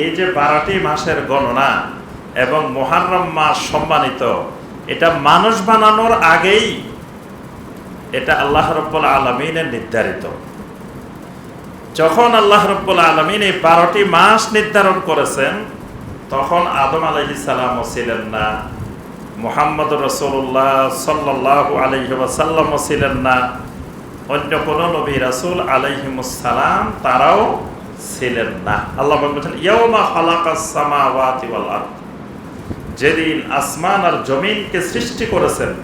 এই যে বারোটি মাসের গণনা এবং মহারম মাস সম্মানিত, এটা মানুষ বানানোর আগেই এটা আল্লাহ রব্বুল আলমিনের নির্ধারিত। যখন আল্লাহ রব্বুল আলমিন এই বারোটি মাস নির্ধারণ করেছেন, তখন আদম আলহি সালামও ছিলেন না, মোহাম্মদ রসুল্লাহ সাল্লাহ আলহিসাল্লামও ছিলেন না, অন্য কোনো নবী রাসুল আলহিমুসালাম তারাও ছিলেন না। আল্লাহ বলছেন যেদিন আসমান আর জমিনকে সৃষ্টি করেছেন,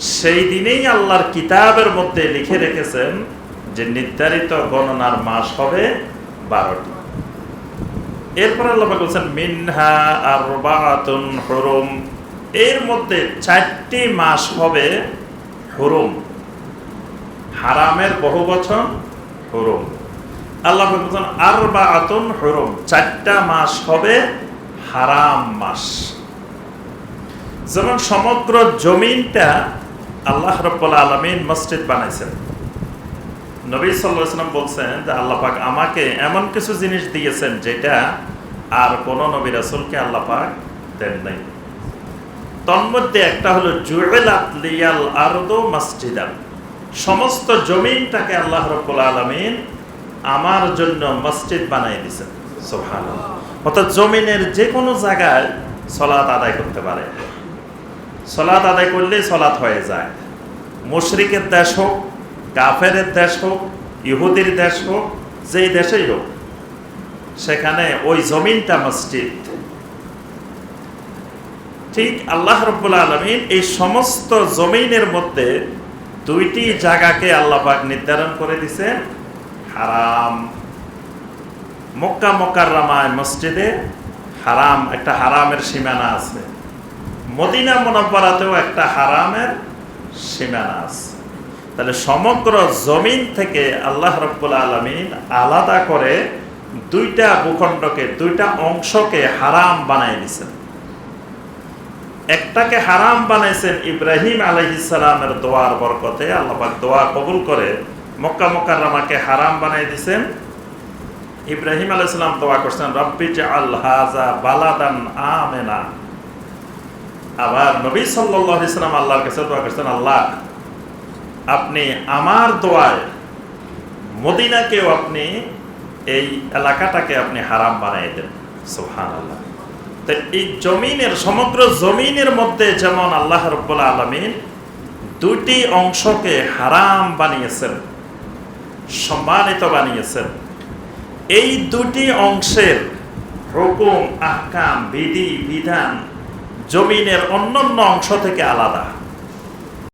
সেই দিনেই আল্লাহর কিতাবের মধ্যে লিখে রেখেছেন যে নির্ধারিত গণনার মাস হবে বারোটি। এরপর আল্লাহ বলছেন, মিনহা আর হরুম। এর মধ্যে চারটি মাস হবে হরুম। হারামের বহু বছর হরুম। আল্লাহ বলছেন আর বা আতুন হরুম, চারটা মাস হবে হারাম মাস। যেমন সমগ্র জমিনটা আল্লাহ রব্বুল আলমিন মসজিদ বানাইছেন। নবী সাল্লাম বলছেন যে আল্লাহ পাক আমাকে এমন কিছু জিনিস দিয়েছেন যেটা আর কোন নবী রাসুলকে আল্লাহ পাক দেন নাই। তন্মধ্যে একটা হলো জুয়েলাত লিয়াল আরদো মসজিদান। সমস্ত জমিনটাকে আল্লাহ রব্বুল আলমিন আমার জন্য মসজিদ বানাই দিয়েছেন। সোহান অর্থাৎ জমিনের যে কোনো জায়গায় সলাৎ আদায় করতে পারে। সলাৎ আদায় করলেই সলাৎ হয়ে যায়। মুশরিকের দেশ হোক কাফের দেশ হোক, ইহুদির দেশ হোক, যেই দেশেই হোক, সেখানে ওই জমিনটা মসজিদ। ঠিক আল্লাহ রব্বুল আলমিন এই সমস্ত জমিনের মধ্যে দুইটি জায়গাকে আল্লাপাক নির্ধারণ করে দিছে হারাম। মক্কা মক্কার রামায় মসজিদে হারাম, একটা হারামের সীমানা আছে। মদিনা মোনাব্বরাতেও একটা হারামের সীমানা আছে। তাহলে সমগ্র জমিন থেকে আল্লাহ রব্বুল আলমিন আলাদা করে দুইটা ভূখণ্ডকে, দুইটা অংশকে হারাম বানাই দিছেন একটাকে হারাম বানাইছেন ইব্রাহিম আলহিসালামের দোয়ার বরকতে আল্লাপাক দোয়া কবুল করে মক্কা রামাকে হারাম বানাই দিছেন। ইব্রাহিম আলাইসালাম দোয়া করছেন, রব্বি বালাদান আমেনা। আবার নবী সাল্লাহ ইসলাম আল্লাহর কাছে দোয়া করছেন, আল্লাহ, আপনি আমার দোয়ায় মদিনাকেও আপনি, এই এলাকাটাকে আপনি হারাম বানাই দেন। সোহান আল্লাহ তো এই জমিনের, সমগ্র জমিনের মধ্যে যেমন আল্লাহ রব্বুল আলমিন দুটি অংশকে হারাম বানিয়েছেন সম্মানিত বানিয়েছেন। এই দুটি অংশের হুকুম আহকাম বিধি বিধান জমিনের অন্যান্য অংশ থেকে আলাদা।